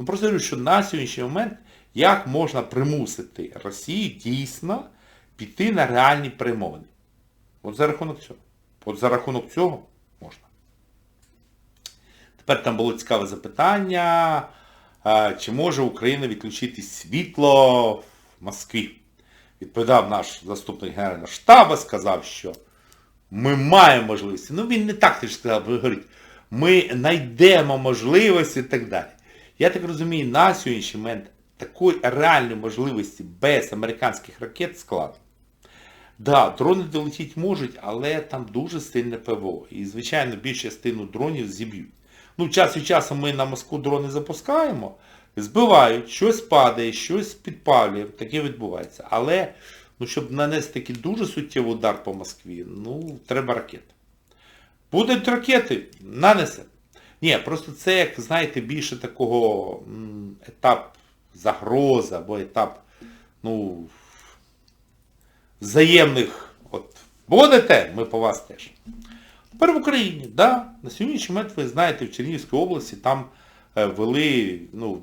Ну просто говорю, що на сьогоднішній момент як можна примусити Росію дійсно піти на реальні перемовини. От за рахунок цього. От за рахунок цього можна. Тепер там було цікаве запитання, чи може Україна відключити світло в Москві. Відповідав наш заступник генерального штабу, сказав, що ми маємо можливості. Ну він не так ти ж сказав, говорить, ми знайдемо можливості і так далі. Я так розумію, на сьогоднішній момент такої реальної можливості без американських ракет складно. Да, дрони долетіти можуть, але там дуже сильне ПВО. І, звичайно, більшу частину дронів зіб'ють. Ну, час від часу ми на Москву дрони запускаємо, збивають, щось падає, щось підпалює, таке відбувається. Але, ну, щоб нанести такий дуже суттєвий удар по Москві, ну, треба ракети. Будуть ракети, нанесе. Ні, просто це, як, знаєте, більше такого етап загрози або етап, ну, взаємних, от, будете, ми по вас теж. Тепер в Україні, да, на сьогоднішній момент, ви знаєте, в Чернігівській області там е, ввели, ну,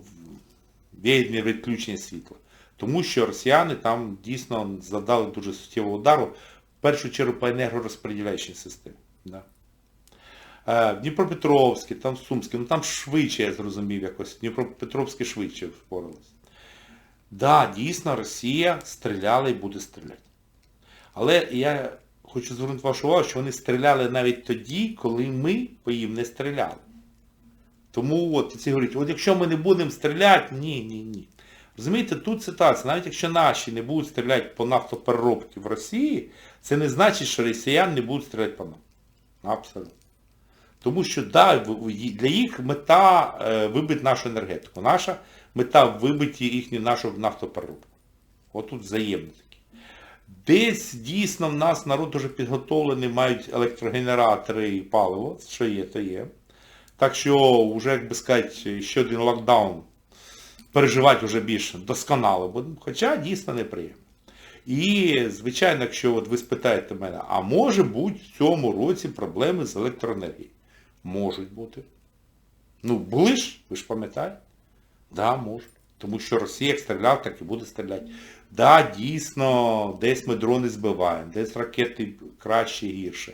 віяльне відключення світла. Тому що росіяни там дійсно завдали дуже суттєвого удару, в першу чергу по енергорозподіляючій системі. Да. Е, в Дніпропетровській, там в Сумській, ну там швидше, я зрозумів якось, в Дніпропетровській швидше впоралися. Да, дійсно, Росія стріляла і буде стріляти. Але я хочу звернути вашу увагу, що вони стріляли навіть тоді, коли ми по їм не стріляли. Тому от ці говорять, от якщо ми не будемо стріляти, ні, ні, ні. Розумієте, тут ситуація, навіть якщо наші не будуть стріляти по нафтопереробці в Росії, це не значить, що росіян не будуть стріляти по нам. Абсолютно. Тому що да, для їх мета е, вибити нашу енергетику. Наша мета вибити їхню нашу нафтопереробку. Отут взаємно такі. Десь дійсно в нас народ дуже підготовлений, мають електрогенератори і паливо, що є, то є. Так що вже, як би сказати, ще один локдаун переживати вже більше досконало будемо, хоча дійсно неприємно. І, звичайно, якщо от ви спитаєте мене, а може бути в цьому році проблеми з електроенергією? Можуть бути. Ну, були ж, ви ж пам'ятаєте? Да, можуть. Тому що Росія як стріляв, так і буде стріляти. Да, дійсно, десь ми дрони збиваємо, десь ракети краще гірше.